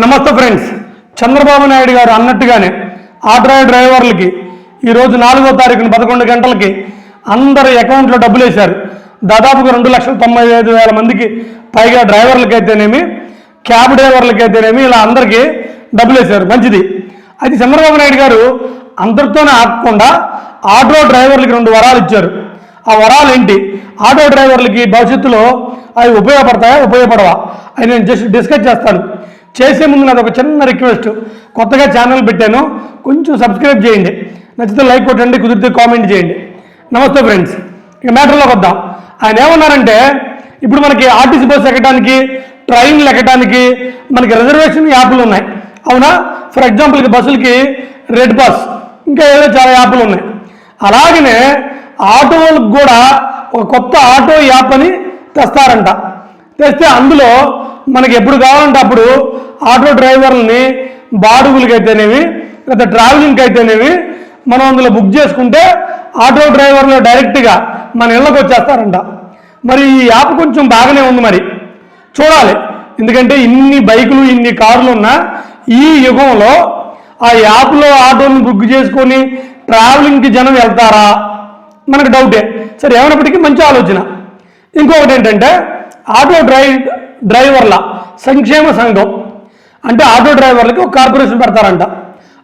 నమస్తే ఫ్రెండ్స్. చంద్రబాబు నాయుడు గారు అన్నట్టుగానే ఆటో డ్రైవర్లకి ఈరోజు నాలుగో తారీఖున పదకొండు గంటలకి అందరి అకౌంట్లో డబ్బులు వేశారు. దాదాపుగా రెండు లక్షల తొంభై ఐదు వేల మందికి పైగా డ్రైవర్లకి అయితేనేమి క్యాబ్ డ్రైవర్లకి అయితేనేమి ఇలా అందరికీ డబ్బులు వేశారు. మంచిది. అయితే చంద్రబాబు నాయుడు గారు అందరితోనే ఆపకుండా ఆటో డ్రైవర్లకి రెండు వరాలు ఇచ్చారు. ఆ వరాలు ఏంటి? ఆటో డ్రైవర్లకి భవిష్యత్తులో అవి ఉపయోగపడతాయా ఉపయోగపడవా? అని నేను జస్ట్ డిస్కస్ చేస్తాను. చేసే ముందు నాది ఒక చిన్న రిక్వెస్ట్. కొత్తగా ఛానల్ పెట్టాను. కొంచెం సబ్స్క్రైబ్ చేయండి. నచ్చితే లైక్ కొట్టండి కుదిరితే కామెంట్ చేయండి. నమస్తే ఫ్రెండ్స్ ఇక మ్యాటర్లోకి వద్దాం. ఆయన ఏమన్నారంటే ఇప్పుడు మనకి ఆర్టీసీ బస్సు ఎక్కడానికి ట్రైన్లు ఎక్కడానికి మనకి రిజర్వేషన్ యాప్లు ఉన్నాయి. అవునా? ఫర్ ఎగ్జాంపుల్కి బస్సులకి రెడ్ బస్ ఇంకా ఏదో చాలా యాప్లు ఉన్నాయి. అలాగనే ఆటోలకు కూడా ఒక కొత్త ఆటో యాప్ అని తెస్తారంట. తెస్తే అందులో మనకి ఎప్పుడు కావాలంటే అప్పుడు ఆటో డ్రైవర్లని బాడుగులకి అయితేనేవి లేదా ట్రావెలింగ్కి అయితేనేవి మనం అందులో బుక్ చేసుకుంటే ఆటో డ్రైవర్లు డైరెక్ట్గా మన ఇళ్ళకి వచ్చేస్తారంట. మరి ఈ యాప్ కొంచెం బాగానే ఉంది మరి. చూడాలి. ఎందుకంటే ఇన్ని బైకులు ఇన్ని కార్లు ఉన్నా ఈ యుగంలో ఆ యాప్లో ఆటోని బుక్ చేసుకొని ట్రావెలింగ్కి జనం వెళ్తారా? మనకు డౌటే. సరే ఏమైనప్పటికీ మంచి ఆలోచన. ఇంకొకటి ఏంటంటే ఆటో డ్రైవ్ డ్రైవర్ల సంక్షేమ సంఘం. అంటే ఆటో డ్రైవర్లకి ఒక కార్పొరేషన్ పెడతారంట.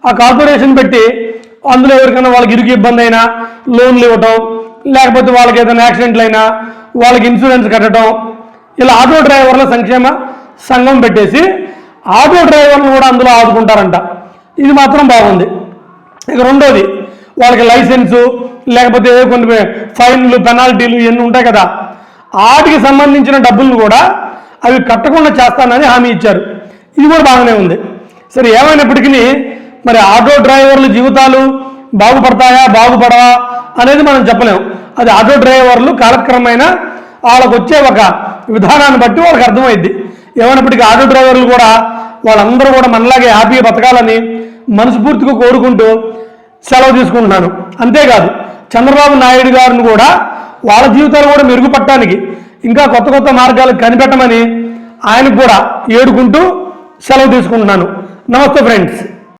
ఆ కార్పొరేషన్ పెట్టి అందులో ఎవరికైనా వాళ్ళకి ఇరుకు ఇబ్బంది అయినా లోన్లు ఇవ్వటం లేకపోతే వాళ్ళకి ఏదైనా యాక్సిడెంట్లు అయినా వాళ్ళకి ఇన్సూరెన్స్ కట్టడం ఇలా ఆటో డ్రైవర్ల సంక్షేమ సంఘం పెట్టేసి ఆటో డ్రైవర్లు కూడా అందులో ఆదుకుంటారంట. ఇది మాత్రం బాగుంది. ఇక రెండోది వాళ్ళకి లైసెన్సు లేకపోతే ఏవో కొన్ని ఫైన్లు పెనాల్టీలు ఇవన్నీ ఉంటాయి కదా. వాటికి సంబంధించిన డబ్బులను కూడా అవి కట్టకుండా చేస్తానని హామీ ఇచ్చారు. ఇది కూడా బాగానే ఉంది. సరే ఏమైనప్పటికీ మరి ఆటో డ్రైవర్ల జీవితాలు బాగుపడతాయా బాగుపడవా అనేది మనం చెప్పలేము అది ఆటో డ్రైవర్లు కాలక్రమేణా వాళ్ళకు వచ్చే ఒక విధానాన్ని బట్టి వాళ్ళకి అర్థమైద్ది. ఏమైనప్పటికీ ఆటో డ్రైవర్లు కూడా వాళ్ళందరూ కూడా మనలాగే హ్యాపీగా బతకాలని మనస్ఫూర్తిగా కోరుకుంటూ సెలవు తీసుకుంటున్నాను. అంతేకాదు చంద్రబాబు నాయుడు గారిని కూడా వాళ్ళ జీవితాలు కూడా మెరుగుపడటానికి ఇంకా కొత్త కొత్త మార్గాలు కనిపెట్టమని ఆయనకు కూడా ఏడుకుంటూ సెలవు తీసుకుంటున్నాను. నమస్తే ఫ్రెండ్స్.